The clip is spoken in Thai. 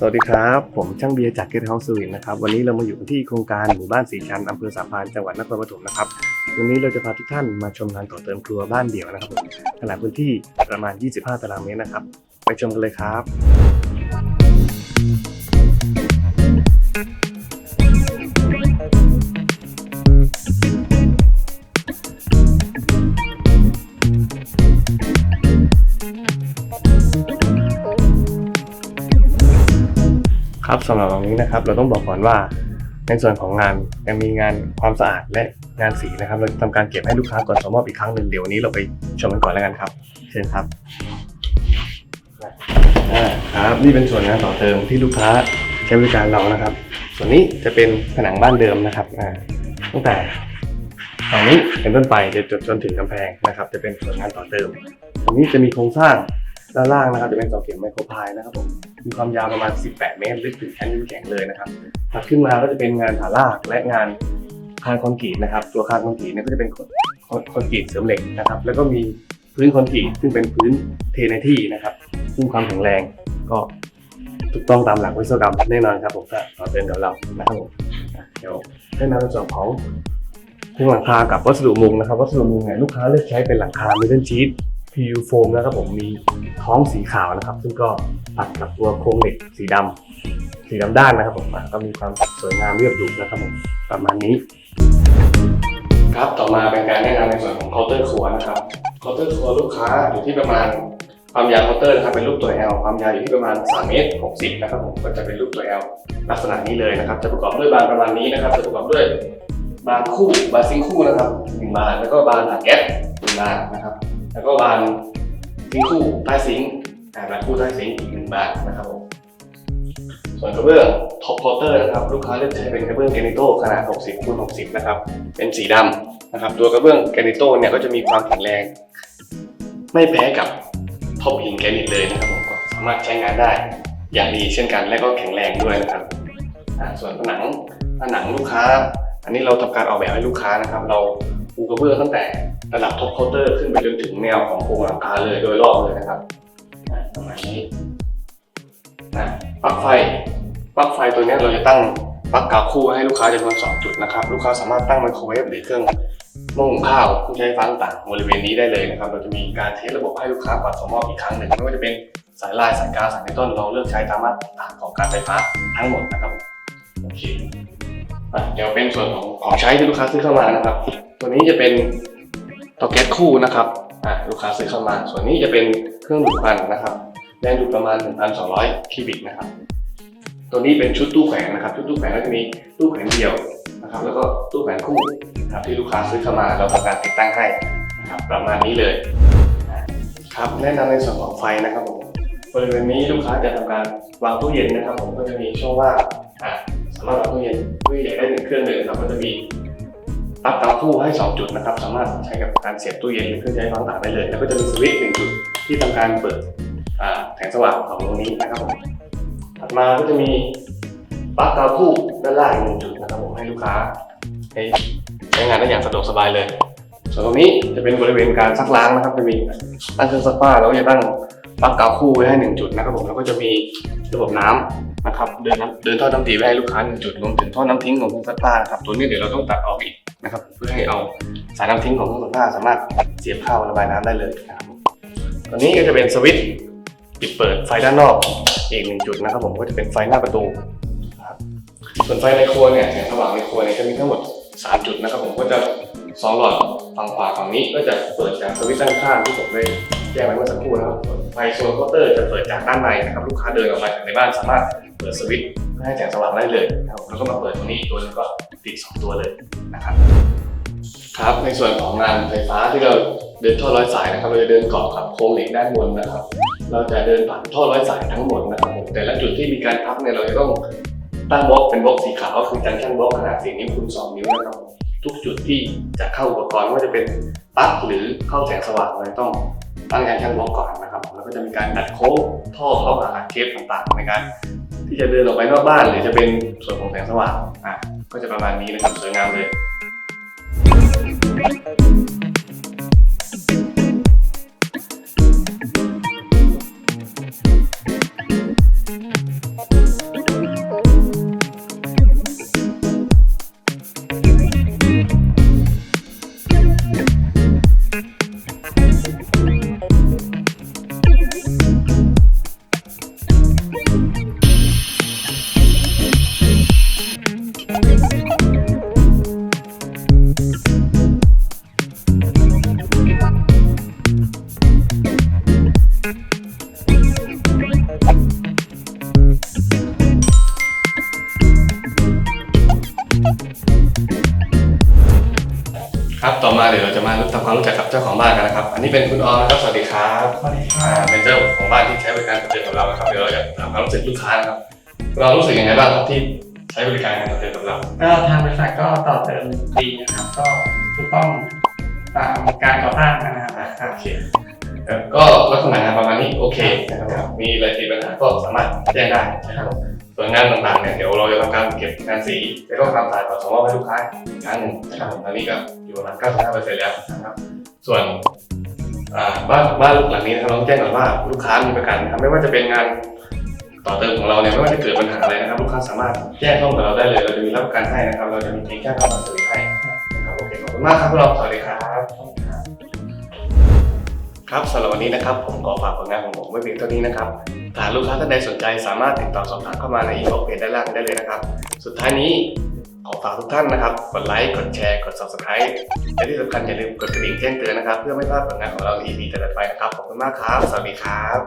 สวัสดีครับ ผมช่างเบียร์จากเกตเฮาส์สวินนะครับ วันนี้เรามาอยู่กันที่โครงการหมู่บ้านสีชันอำเภอสามพานจังหวัดนครปฐมนะครับ วันนี้เราจะพาทุกท่านมาชมงานต่อเติมครัวบ้านเดี่ยวนะครับผมขนาดพื้นที่ประมาณ 25 ตารางเมตรนะครับ ไปชมกันเลยครับ ครับสำหรับวันนี้นะครับ เราต้องบอกก่อนว่าในส่วนของงานยังมีงานความสะอาดและงานสีนะครับ เราจะทำการเก็บให้ลูกค้าก่อนส่งมอบอีกครั้งหนึ่งเดี๋ยววันนี้เราไปชมกันก่อนแล้วกันครับ เชิญครับอ่าครับนี่เป็นส่วนงานต่อเติมที่ลูกค้าใช้บริการเรานะครับ ส่วนนี้จะเป็นผนังบ้านเดิมนะครับอ่าตั้งแต่ฝั่งนี้เป็นต้นไปจะจนจนถึงกำแพงนะครับ จะเป็นส่วนงานต่อเติมตรงนี้จะมีโครงสร้างด้านล่างนะครับ จะเป็นเสาเข็มไมโครพายนะครับผม มีความยาวประมาณ 18 เมตร ลึกถึงชั้นดินแข็งเลยนะครับถัดขึ้นมาก็จะเป็นงานถาลากและงานคานคอนกรีตนะครับ ตัวคานคอนกรีตเนี่ยก็จะเป็นคอนคอนคอนกรีตเสริมเหล็กนะครับ แล้วก็มีพื้นคอนกรีตซึ่งเป็นพื้นเทในที่นะครับ ซึ่งความแข็งแรงก็ถูกต้องตามหลักวิศวกรรมแน่นอนครับผมก็ต่อเติมกับเรานะครับผมเดี๋ยวแนะนำในส่วนของโครงหลังคากับวัสดุมุงนะครับ วัสดุมุงเนี่ยลูกค้าเลือกใช้เป็นหลังคา m ม d เ l ชีท PU โฟมนะครับผมมีท้องสีขาวนะครับ ซึ่งก็ตัดกับตัวโครงเหล็กสีดำสีดำด้านนะครับผมก็มีความสวยงามเรียบหรูนะครับผมประมาณนี้ ครับต่อมาเป็นการแนะนำในส่วนของเคาน์เตอร์ครัวนะครับเคาน์เตอร์ครัวลูกค้าอยู่ที่ประมาณความยาวเคาน์เตอร์นะครับเป็นรูปตัว L ความยาวอยู่ที่ประมาณ 3 เมตร 60 นะครับผมก็จะเป็นรูปตัว L ลักษณะนี้เลยนะครับ จะประกอบด้วยบานประมาณนี้นะครับ จะประกอบด้วยบานคู่บานซิงคู่นะครับหนึ่งบานแล้วก็บานถังแก๊สหนึ่งบานนะครับ แล้วก็บานซิงคู่ใต้ซิงค์อ่าบานคู่ใต้ซิงค์อีกหนึ่งบานนะครับผมส่วนกระเบื้องท็อปพอเตอร์นะครับลูกค้าเลือกใช้เป็นกระเบื้องแกนิโตขนาด 60คูณ60 นะครับ เป็นสีดำนะครับ ตัวกระเบื้องแกนิโตเนี่ยก็จะมีความแข็งแรง ไม่แพ้กับท็อปหินแกนิตเลยนะครับผมก็สามารถใช้งานได้อย่างดีเช่นกัน และก็แข็งแรงด้วยนะครับส่วนผนังผนังลูกค้า อันนี้เราทำการออกแบบให้ลูกค้านะครับ เราปูกระเบื้องตั้งแต่ ระดับท็อปเคาน์เตอร์ขึ้นไปจนถึงแนวของโครงหลังคาเลยโดยรอบเลยนะครับประมาณนี้นะปลั๊กไฟปลั๊กไฟตัวนี้เราจะตั้งปลั๊กกาคู่ให้ลูกค้าจำนวน2จุดนะครับ ลูกค้าสามารถตั้งไมโครเวฟหรือเครื่องโม่งข้าวเครื่องใช้ไฟฟ้าต่างๆบริเวณนี้ได้เลยนะครับ เราจะมีการเทสระบบให้ลูกค้าก่อนส่งมอบอีกครั้งหนึ่งไม่ว่าจะเป็นสายลายสายกาวสายไนต้นเราเลือกใช้ตามมาตรฐานของการไฟฟ้าทั้งหมดนะครับโอเคเดี๋ยวเป็นส่วนของของใช้ที่ลูกค้าซื้อเข้ามานะครับ ตัวนี้จะเป็น เตาแก๊สคู่นะครับอะลูกค้าซื้อเข้ามา ส่วนนี้จะเป็นเครื่องดูดควันนะครับแรงดูดประมาณ 1,200คิวบิกนะครับ ตัวนี้เป็นชุดตู้แขวนนะครับ ชุดตู้แขวนก็จะมีตู้แขวนเดี่ยวนะครับ แล้วก็ตู้แขวนคู่นะครับที่ลูกค้าซื้อเข้ามาเราทำการติดตั้งให้นะครับประมาณนี้เลยครับแนะนำในส่วนของไฟนะครับผมบริเวณนี้ลูกค้าจะทำการวางตู้เย็นนะครับ ผมก็จะมีช่องว่างสามารถวางตู้เย็นตู้เย็นได้หนึ่งเครื่องเลยนะครับก็จะมี ปลั๊กเตาคู่ให้ 2 จุดนะครับ สามารถใช้กับการเสียบตู้เย็นหรือเครื่องใช้ไฟฟ้าต่างได้เลย แล้วก็จะมีสวิตช์หนึ่งจุดที่ทำการเปิดแสงสว่างของตรงนี้นะครับผมถัดมาก็จะมีปลั๊กกาคู่ด้านล่างอีกหนึ่งจุดนะครับผมให้ลูกค้าใช้ใช้งานได้อย่างสะดวกสบายเลย ส่วนตรงนี้จะเป็นบริเวณการซักล้างนะครับ จะมีตั้งเครื่องซักผ้าแล้วก็จะตั้งปลั๊กกาคู่ไว้ให้หนึ่งจุดนะครับผมแล้วก็จะมีระบบน้ำนะครับเดินน้ำเดินท่อน้ำดีไว้ให้ลูกค้าหนึ่งจุดรวมถึงท่อน้ำทิ้งของเครื่องซักผ้านะครับตัวนี้เดี๋ยวเราต้องตัดออกอีก นะครับเพื่อให้เอาสายน้ำทิ้งของเครื่องซักผ้าสามารถเสียบเข้าระบายน้ำได้เลยนะครับตอนนี้ก็จะเป็นสวิตช์ปิดเปิดไฟด้านนอกอีกหนึ่งจุดนะครับผมก็จะเป็นไฟหน้าประตูนะครับส่วนไฟในครัวเนี่ยแสงสว่างในครัวเนี่ยจะมีทั้งหมด 3 จุดนะครับผมก็จะสองหลอดฝั่งขวาฝั่งนี้ก็จะเปิดจากสวิตช์ด้านข้างที่ผมได้แจ้งไว้เมื่อสักครู่นะครับส่วนไฟโซนเคาน์เตอร์จะเปิดจากด้านในนะครับลูกค้าเดินออกมาจากในบ้านสามารถเปิดสวิตช์เพื่อให้แสงสว่างได้เลยนะครับแล้วก็มาเปิดตรงนี้ตัวนึงก็ติดสองตัวเลยนะครับครับในส่วนของงานไฟฟ้าที่เราเดินท่อร้อยสายนะครับเราจะเดินเกาะกับโครงเหล็กด้านบนนะครับ เราจะเดินผ่านท่อร้อยสายทั้งหมดนะครับแต่ละจุดที่มีการพักเนี่ยเราจะต้องตั้งบล็อกเป็นบล็อกสีขาวก็คือจังชั่นบล็อกขนาด4นิ้วคูณ2นิ้วนะครับทุกจุดที่จะเข้าอุปกรณ์ไม่ว่าจะเป็นปลั๊กหรือเข้าแสงสว่างเราต้อง ตั้งจังชั่นบล็อกก่อนนะครับแล้วก็จะมีการดัดโค้งท่อเข้าหาเทปต่างๆในการที่จะเดินออกไปนอกบ้าน หรือจะเป็นส่วนของแสงสว่างอะก็จะประมาณนี้นะครับสวยงามเลย ครับต่อมาเดี๋ยวเราจะมาทำความรู้จักกับเจ้าของบ้านกันนะครับ อันนี้เป็นคุณออมนะครับสวัสดีครับสวัสดีครับเป็นเจ้าของบ้านที่ใช้บริการกับเจอกับเรานะครับเดี๋ยวเราจะถามความรู้สึกลูกค้านะครับเรารู้สึกยังไงบ้างครับที่ใช้บริการการเติมกับเรา ก็ทางบริษัทก็ต่อเติมดีนะครับ ก็ถูกต้องตามการก่อสร้างนะครับโอเคก็ลักษณะงานประมาณนี้โอเคนะครับมีอะไรติดปัญหาก็สามารถแจ้งได้นะครับ ส่วนงานต่างๆเนี่ยเดี๋ยวเราจะทำการเก็บงานสีแล้วก็ทำถ่ายต่อส่งมอบให้ลูกค้าอีกครั้งหนึ่งนะครับผมตอนนี้ก็อยู่ประมาณ95%แล้วนะครับ ส่วนบ้านบ้านหลังนี้นะครับเราต้องแจ้งก่อนว่าลูกค้ามีประกันนะครับไม่ว่าจะเป็นงานต่อเติมของเราเนี่ยไม่ว่าจะเกิดปัญหาอะไรนะครับลูกค้าสามารถแจ้งเข้ามากับเราได้เลยเราจะมีรับประกันให้นะครับเราจะมีทีมแจ้งเข้ามาสื่อให้นะครับโอเคขอบคุณมากครับพวกเราสวัสดีครับครับสำหรับวันนี้นะครับผมขอฝากผลงานของผมไว้เพียงเท่านี้นะครับ หากลูกค้าท่านใดสนใจสามารถติดต่อสอบถามเข้ามาในอีเมลเพจด้านล่างได้เลยนะครับ สุดท้ายนี้ขอฝากทุกท่านนะครับ กดไลค์ กดแชร์ กด subscribe และที่สำคัญอย่าลืมกดกระดิ่งแจ้งเตือนนะครับ เพื่อไม่พลาดผลงานของเราใน EP ต่อๆไปนะครับ ขอบคุณมากครับ สวัสดีครับ